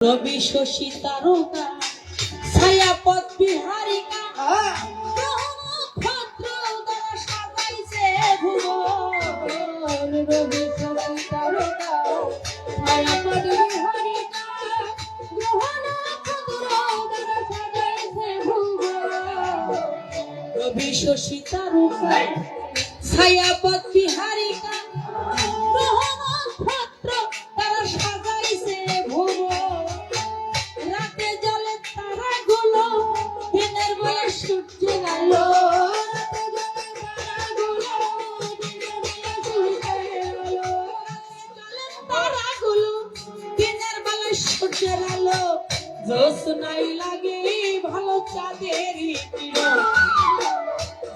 রবি শশী তারকা ছায়াপথ বিহারিকা নক্ষত্র দ্বারা সাজাইছে ভুবন। রবি শশী তারকা ছায়াপথ বিহারিকা ভুবন। রবি শশী তারকা ছায়াপথ বিহারিকা জ্যোৎস্নাই লাগে ভালো চাঁদের কিরণ।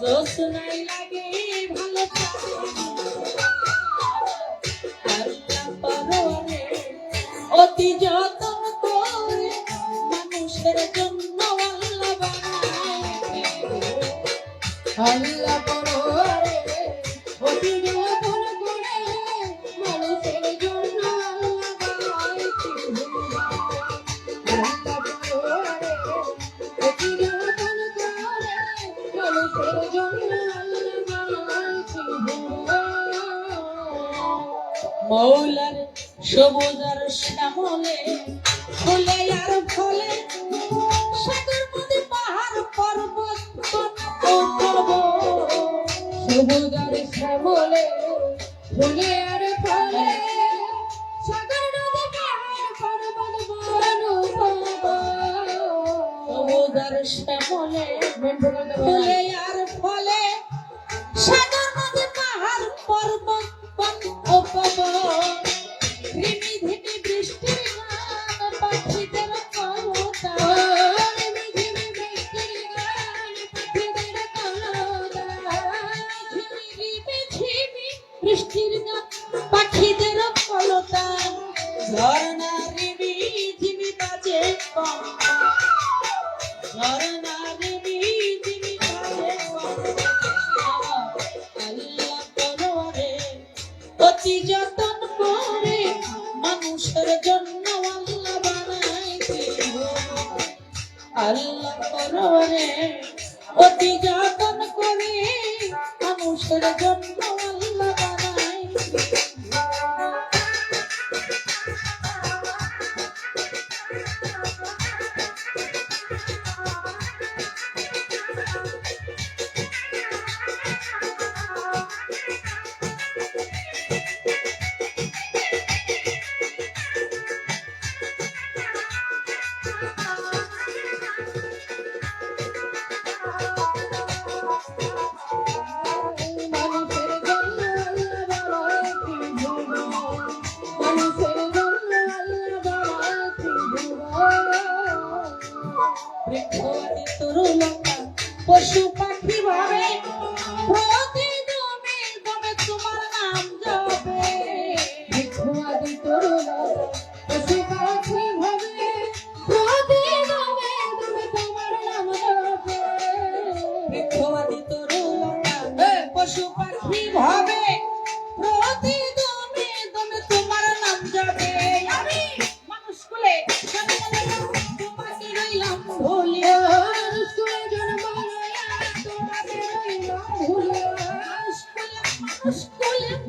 জ্যোৎস্নাই লাগে ভালো অতি যতন করে মানুষের জন্য আল্লাহ আল্লাহ পরোয়ারে অতি মৌলার সবুজ আর শ্যামলে ফুলে আর ফলে, সাগর পাহাড়, পর্বত, সবুজ আর শ্যামলে ফুলে আর ফলে সবুজ আর শ্যামলে ফুলে আর ফলে, সাগর ঝর্ণা রিমি ঝিমি বাজে রিমি ঝিমি বাজে আল্লাহ পরোয়ারে অতি যতন করে মানুষের জন্য আল্লাহ বানাইছে আল্লাহ পরোয়ারে অতি যতন করে মানুষের জন্য তরুলতা পশু পাখি ভাবে প্রতি দমে দমে তোমার নাম যাবে বৃক্ষবাদী তরুলতা পশু পাখি ভাবে প্রতি দমে দমে তোমার নাম যাবে বৃক্ষবাদী তরুলতা পশু পাখি ভাবে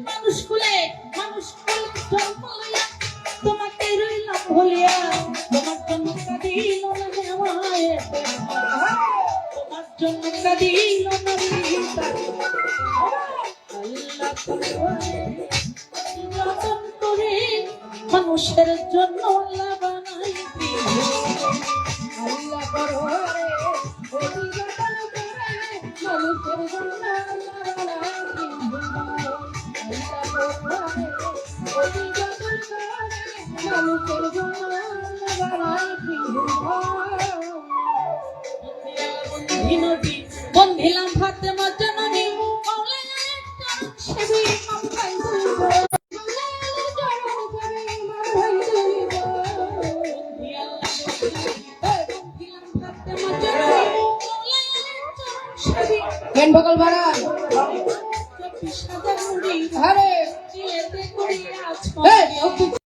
মানুষ কুলে মানুষ কুলে জন্ম লইয়া তোমাকে রইলাম ভুলিয়া তোমার জন্য কাঁদিল না আমায় তোমার জন্য কাঁদিল না আল্লাহ করে মানুষের জন্য মানুষের জন্য মৌলানা চরণ সেবি কেন বকল বাড়ান চব্বিশ